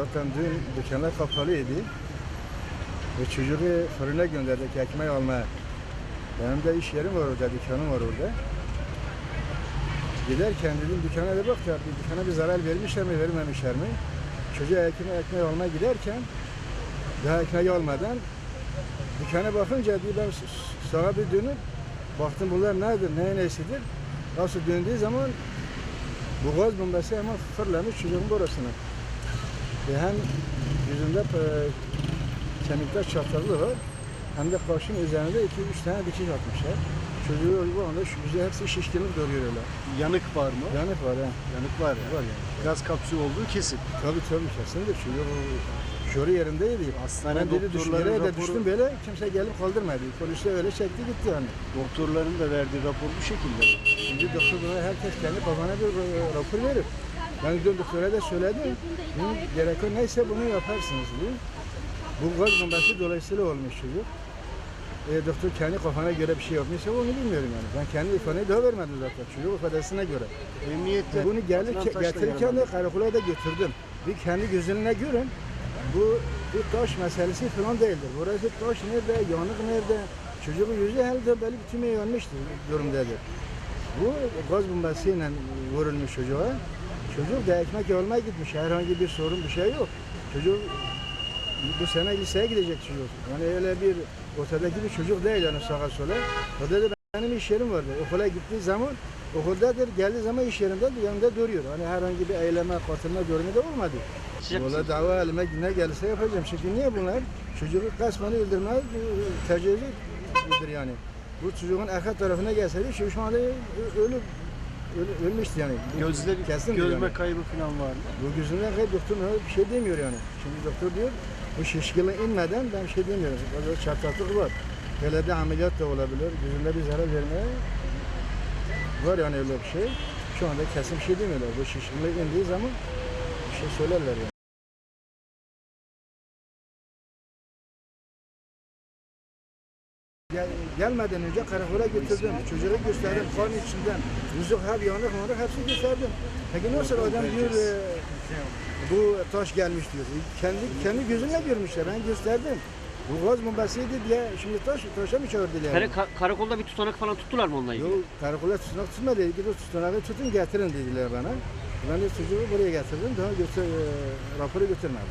Zaten dün dükkanlar kapalıydı. Ve çocuğu fırına gönderdik ekmek almaya. Benim de iş yerim var orada, dükkanım var orada. Giderken dedim dükkana da bak ya dükkana bir zarar vermişler mi vermemişler mi? Çocuğa ekmek, ekmek almaya giderken daha ekmek almadan dükkana bakınca diye ben sağa bir dönüp baktım bunlar nedir, neyin nesidir? Nasıl döndüğü zaman bu gaz bombası hemen fırlamış çocuğun burasına. Hem yüzünde kemikler çatallı var hem de başın üzerinde iki üç tane dikiş atmışlar. Çocuğu bu anda şu yüzü hepsi şişkinlik öyle. Yanık var mı? Yanık var ha. Yanık var ya. Var yani. Gaz kapsülü olduğu kesin. Tabii tabii kesindir. Çocuk şoru yerindeydi. Hastane Ben dedi düştüm de düştüm böyle kimse gelip kaldırmadı. Polis de öyle çekti gitti yani. Doktorların da verdiği rapor bu şekilde. Şimdi doktor buna herkes kendi kafana bir e, rapor verir. Ben dün doktora da söyledim. Dedim, gereken neyse bunu yaparsınız diye. Bu gaz bombası dolayısıyla olmuş çocuk. E, doktor kendi kafana göre bir şey yapmışsa onu bilmiyorum yani. Ben kendi ifadeyi daha vermedim zaten çocuk ifadesine göre. Emniyette Bunu gelip atılan taşla getirirken de karakola da götürdüm. Bir kendi gözüne görün. Bu bir taş meselesi falan değildir. Burası taş nerede, yanık nerede? Çocuğun yüzü herhalde böyle tümü yanmıştır durumdadır. Bu gaz bombasıyla vurulmuş çocuğa. Çocuk da ekmek almaya gitmiş. Herhangi bir sorun bir şey yok. Çocuk bu sene liseye gidecek çocuk. Yani öyle bir ortadaki bir çocuk değil yani sağa sola. O dedi benim iş yerim vardı. Okula gittiği zaman okuldadır. Geldiği zaman iş yerinde yanında duruyor. Hani herhangi bir eyleme katılma durumu da olmadı. Valla dava elime ne gelirse yapacağım. Çünkü niye bunlar? Çocuğu kasmanı öldürmeye e, tercih edilir yani. Bu çocuğun arka tarafına gelseydi şu, şu anda ölüp ölü- ölmüştü yani. Bu Gözleri, kesindir gözme yani. kaybı falan var mı? Bu gözünden kayıp doktor bir şey demiyor yani. Şimdi doktor diyor bu şişkili inmeden ben bir şey demiyorum. Bazı çatlaklık var. Hele de ameliyat da olabilir. Gözünde bir zarar vermeye var yani öyle bir şey. Şu anda kesin bir şey demiyorlar. Bu şişkili indiği zaman bir şey söylerler yani. Gelmeden önce karakola götürdüm. Çocuğu gösterdim kan içinden. Yüzü hep yanık yanık hepsini gösterdim. Peki nasıl adam diyor e, bu taş gelmiş diyor. Kendi kendi gözünle görmüşler. Ben gösterdim. Bu gaz bombasıydı diye şimdi taş taşa mı çağırdılar? Kara- ka- karakolda bir tutanak falan tuttular mı onunla ilgili? Yok karakola tutanak tutma dedi. Gidip tutanağı tutun getirin dediler bana. Ben de çocuğu buraya getirdim. Daha götür, e, raporu götürmedim.